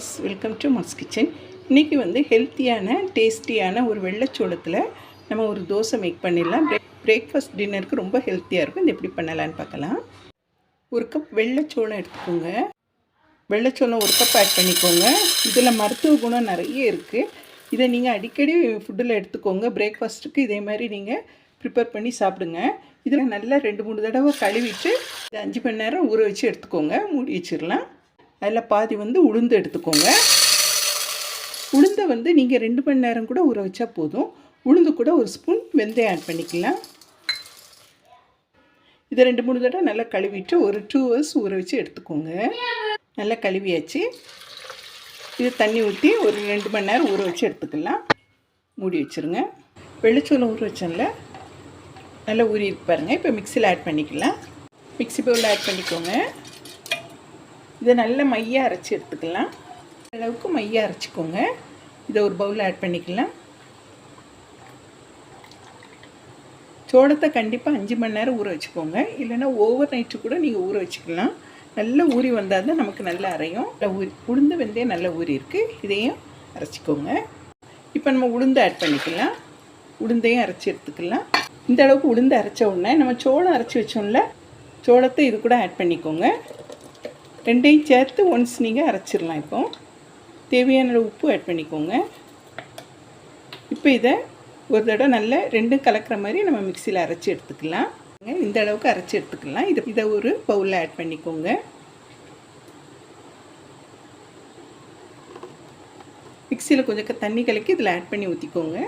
Friends welcome to Mars kitchen. இன்றைக்கி வந்து ஹெல்த்தியான டேஸ்டியான ஒரு வெள்ளைச்சோளத்தில் நம்ம ஒரு தோசை மேக் பண்ணிடலாம். பிரேக் பிரேக்ஃபாஸ்ட் டின்னருக்கு ரொம்ப ஹெல்த்தியாக இருக்கும். இது எப்படி பண்ணலான்னு பார்க்கலாம். ஒரு கப் வெள்ளைச்சோளம் எடுத்துக்கோங்க. வெள்ளைச்சோளம் ஒரு கப் ஆட் பண்ணிக்கோங்க. இதில் மருத்துவ குணம் நிறைய இருக்குது இதை நீங்கள் அடிக்கடி ஃபுட்டில் எடுத்துக்கோங்க. பிரேக்ஃபாஸ்ட்டுக்கு இதே மாதிரி நீங்கள் ப்ரிப்பேர் பண்ணி சாப்பிடுங்க. இதில் நல்லா ரெண்டு மூணு தடவை கழுவிட்டு அஞ்சு மணி நேரம் ஊற வச்சு எடுத்துக்கோங்க. மூடி வச்சிடலாம். அதில் பாதி வந்து உளுந்து எடுத்துக்கோங்க. உளுந்தை வந்து நீங்கள் ரெண்டு மணி நேரம் கூட ஊற வச்சா போதும். உளுந்து கூட ஒரு ஸ்பூன் வெந்தயம் ஆட் பண்ணிக்கலாம். இதை ரெண்டு மூணு தடவை நல்லா கழுவிட்டு ஒரு டூ ஹவர்ஸ் ஊற வச்சு எடுத்துக்கோங்க. நல்லா கழுவியாச்சு. இது தண்ணி ஊற்றி ஒரு ரெண்டு மணி நேரம் ஊற வச்சு எடுத்துக்கலாம். மூடி வச்சுருங்க. வெள்ளைச்சோளம் ஊற வச்சோம்ல நல்லா ஊறி பாருங்கள் இப்போ மிக்சியில் ஆட் பண்ணிக்கலாம். மிக்ஸி பவுலில் ஆட் பண்ணிக்கோங்க. இதை நல்ல மையாக அரைச்சி எடுத்துக்கலாம். அளவுக்கு மையாக அரைச்சிக்கோங்க. இதை ஒரு பவுலில் ஆட் பண்ணிக்கலாம். சோளத்தை கண்டிப்பாக அஞ்சு மணி நேரம் ஊற வச்சுக்கோங்க. இல்லைன்னா ஓவர் நைட்டு கூட நீங்கள் ஊற வச்சுக்கலாம். நல்லா ஊறி வந்தால் தான் நமக்கு நல்லா அரையும். நல்லா ஊறி உளுந்து வெந்தே நல்லா ஊறி இருக்குது இதையும் அரைச்சிக்கோங்க. இப்போ நம்ம உளுந்து ஆட் பண்ணிக்கலாம். உளுந்தையும் அரைச்சி எடுத்துக்கலாம். இந்த அளவுக்கு உளுந்து அரைச்ச உடனே நம்ம சோளம் அரைச்சி வச்சோம்ல சோளத்தை இது கூட ஆட் பண்ணிக்கோங்க. ரெண்டையும் சேர்த்து ஒன்ஸ் நீங்கள் அரைச்சிடலாம் இப்போ. தேவையான உப்பு ஆட் பண்ணிக்கோங்க. இப்போ இதை ஒரு தடவை நல்ல ரெண்டும் கலக்கிற மாதிரி நம்ம மிக்சியில் அரைச்சி எடுத்துக்கலாம். இந்த அளவுக்கு அரைச்சி எடுத்துக்கலாம். இதை இதை ஒரு பவுலில் ஆட் பண்ணிக்கோங்க. மிக்சியில் கொஞ்சம் தண்ணி கலக்கி இதில் ஆட் பண்ணி ஊற்றிக்கோங்க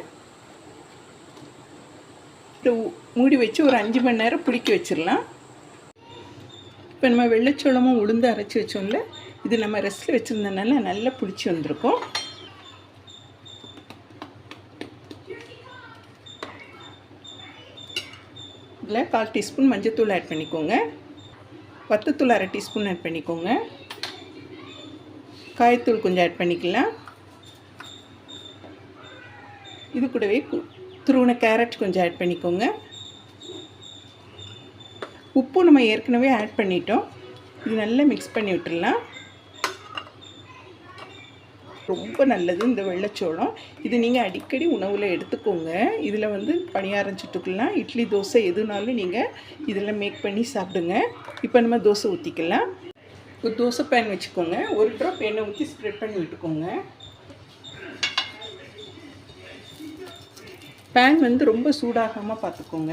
இதை மூடி வச்சு ஒரு அஞ்சு மணி நேரம் புளிக்க வச்சிடலாம். இப்போ நம்ம வெள்ளைச்சோளமும் உளுந்து அரைச்சி வச்சோம்ல இது நம்ம ரெஸ்ட்டில் வச்சுருந்தனால நல்லா பிடிச்சி வந்திருக்கும். இதில் கால் டீஸ்பூன் மஞ்சத்தூள் ஆட் பண்ணிக்கோங்க. வத்தத்தூள் அரை டீஸ்பூன் ஆட் பண்ணிக்கோங்க. காயத்தூள் கொஞ்சம் ஆட் பண்ணிக்கலாம். இது கூடவே துருவன கேரட் கொஞ்சம் ஆட் பண்ணிக்கோங்க. உப்பு நம்ம ஏற்கனவே ஆட் பண்ணிட்டோம். இது நல்லா மிக்ஸ் பண்ணி விட்டுடலாம் ரொம்ப நல்லது இந்த வெள்ளைச்சோளம். இது நீங்கள் அடிக்கடி உணவில் எடுத்துக்கோங்க. இதில் வந்து பணியாரம் சுட்டுக்கலாம் இட்லி தோசை எதுனாலும் நீங்கள் இதில் மேக் பண்ணி சாப்பிடுங்க. இப்போ நம்ம தோசை ஊற்றிக்கலாம் ஒரு தோசை பேன் வச்சுக்கோங்க. ஒரு ட்ராப் எண்ணெய் ஊற்றி ஸ்ப்ரெட் பண்ணி விட்டுக்கோங்க. பேன் வந்து ரொம்ப சூடாகாமல் பார்த்துக்கோங்க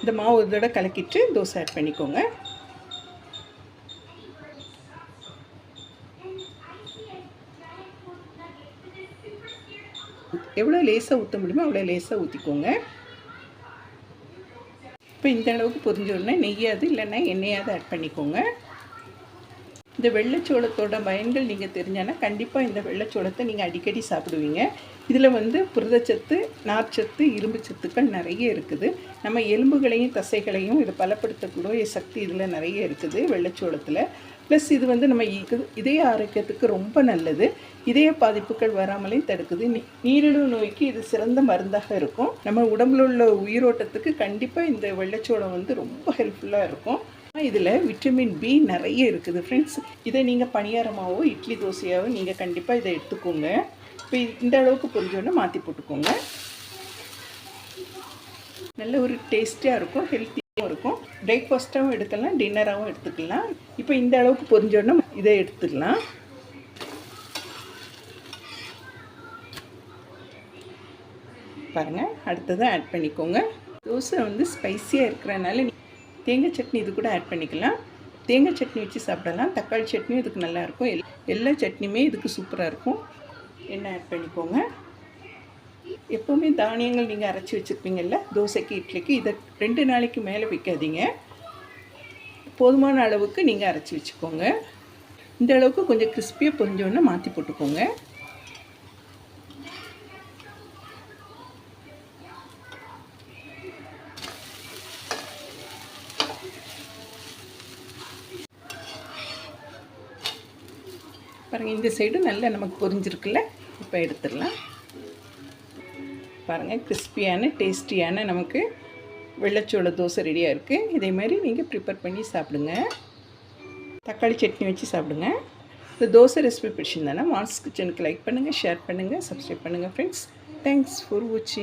இந்த மாவு ஒரு தடவை கலக்கிட்டு தோசை ஆட் பண்ணிக்கோங்க. எவ்வளோ லேசாக ஊற்ற முடியுமோ அவ்வளோ லேசாக ஊற்றிக்கோங்க இப்போ இந்த அளவுக்கு பொரிஞ்ச உடனே நெய்யாது இல்லைன்னா எண்ணெயாவது ஆட் பண்ணிக்கோங்க. இந்த வெள்ளைச்சோளத்தோட பயன்கள் நீங்கள் தெரிஞ்சானா கண்டிப்பாக இந்த வெள்ளைச்சோளத்தை நீங்கள் அடிக்கடி சாப்பிடுவீங்க. இதில் வந்து புரதச்சத்து நார்ச்சத்து இரும்பு சத்துக்கள் நிறைய இருக்குது. நம்ம எலும்புகளையும் தசைகளையும் இதை பலப்படுத்தக்கூடிய சக்தி இதில் நிறைய இருக்குது வெள்ளைச்சோளத்தில். ப்ளஸ் இது வந்து நம்ம இதய ஆரோக்கியத்துக்கு ரொம்ப நல்லது. இதய பாதிப்புகள் வராமலையும் தடுக்குது. நீரிழிவு நோய்க்கு இது சிறந்த மருந்தாக இருக்கும். நம்ம உடம்புல உள்ள உயிரோட்டத்துக்கு கண்டிப்பாக இந்த வெள்ளைச்சோளம் வந்து ரொம்ப ஹெல்ப்ஃபுல்லாக இருக்கும். இதில் விட்டமின் பி நிறைய இருக்குது. ஃப்ரெண்ட்ஸ் இதை நீங்கள் பணியாரமாவோ இட்லி தோசையாவோ நீங்கள் கண்டிப்பாக இதை எடுத்துக்கோங்க. இப்போ இந்த அளவுக்கு பொரிஞ்சோடனே மாற்றி போட்டுக்கோங்க. நல்ல ஒரு டேஸ்டியாக இருக்கும் ஹெல்த்தியாகவும் இருக்கும். பிரேக்ஃபாஸ்ட்டாகவும் எடுக்கலாம் டின்னராகவும் எடுத்துக்கலாம். இப்போ இந்த அளவுக்கு பொரிஞ்சோடனே இதை எடுத்துக்கலாம் பாருங்கள் அடுத்ததாக ஆட் பண்ணிக்கோங்க. தோசை வந்து ஸ்பைஸியாக இருக்கிறனால தேங்காய் சட்னி இது கூட ஆட் பண்ணிக்கலாம். தேங்காய் சட்னி வச்சு சாப்பிடலாம். தக்காளி சட்னியும் இதுக்கு நல்லாயிருக்கும் எல் எல்லா சட்னியுமே இதுக்கு சூப்பராக இருக்கும். எண்ணெய் ஆட் பண்ணிக்கோங்க. எப்போவுமே தானியங்கள் நீங்கள் அரைச்சி வச்சுருப்பீங்கல்ல தோசைக்கு இட்லிக்கு இதை ரெண்டு நாளைக்கு மேலே வைக்காதீங்க. போதுமான அளவுக்கு நீங்கள் அரைச்சி வச்சுக்கோங்க. இந்த அளவுக்கு கொஞ்சம் கிறிஸ்பியாக பொரிஞ்சோடனே மாற்றி போட்டுக்கோங்க. பாருங்கள் இந்த சைடு நல்லா நமக்கு பொரிஞ்சிருக்குல்ல? இப்போ எடுத்துடலாம். பாருங்கள் கிறிஸ்பியான டேஸ்டியான நமக்கு வெள்ளச்சோள தோசை ரெடியாக இருக்குது இதே மாதிரி நீங்கள் ப்ரிப்பேர் பண்ணி சாப்பிடுங்க. தக்காளி சட்னி வச்சு சாப்பிடுங்க. இந்த தோசை ரெசிபி பிடிச்சிருந்தானா மார்ஸ் கிச்சனுக்கு லைக் பண்ணுங்கள் ஷேர் பண்ணுங்கள் சப்ஸ்கிரைப் பண்ணுங்கள் ஃப்ரெண்ட்ஸ் தேங்க்ஸ் ஃபார் வாட்சிங்